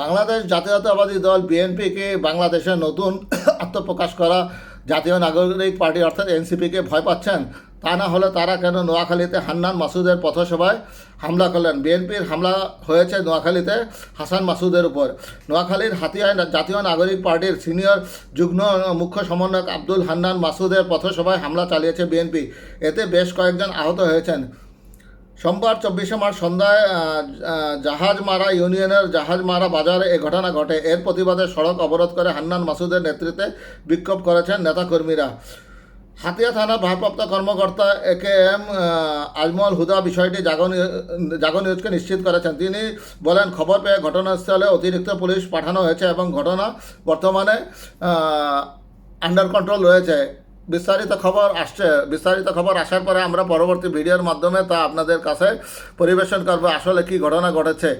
বাংলাদেশ জাতীয়তাবাদী দল বিএনপিকে বাংলাদেশে নতুন আত্মপ্রকাশ করা জাতীয় নাগরিক পার্টি অর্থাৎ এনসিপিকে ভয় পাচ্ছেন, তা না হলে তারা কেন নোয়াখালীতে হান্নান মাসুদের পথসভায় হামলা করলেন? বিএনপির হামলা হয়েছে নোয়াখালীতে হাসান মাসুদের উপর। নোয়াখালীর হাতিয়ায় জাতীয় নাগরিক পার্টির সিনিয়র যুগ্ম মুখ্য সমন্বয়ক আব্দুল হান্নান মাসুদের পথসভায় হামলা চালিয়েছে বিএনপি। এতে বেশ কয়েকজন আহত হয়েছেন। সোমবার চব্বিশে মার্চ সন্ধ্যায় জাহাজমারা ইউনিয়নের জাহাজমারা বাজারে এ ঘটনা ঘটে। এর প্রতিবাদে সড়ক অবরোধ করে হান্নান মাসুদের নেতৃত্বে বিক্ষোভ করেছেন নেতাকর্মীরা। হাতিয়া থানার ভারপ্রাপ্ত কর্মকর্তা এ কে এম আজমল হুদা বিষয়টি জাগো নিউজকে নিশ্চিত করেছেন। তিনি বলেন, খবর পেয়ে ঘটনাস্থলে অতিরিক্ত পুলিশ পাঠানো হয়েছে এবং ঘটনা বর্তমানে আন্ডার কন্ট্রোল রয়েছে। বিস্তারিত খবর আসছে। বিস্তারিত খবর আসার পরে আমরা পরবর্তী ভিডিওর মাধ্যমে তা আপনাদের কাছে পরিবেশন করব, আসলে কি ঘটনা ঘটেছে।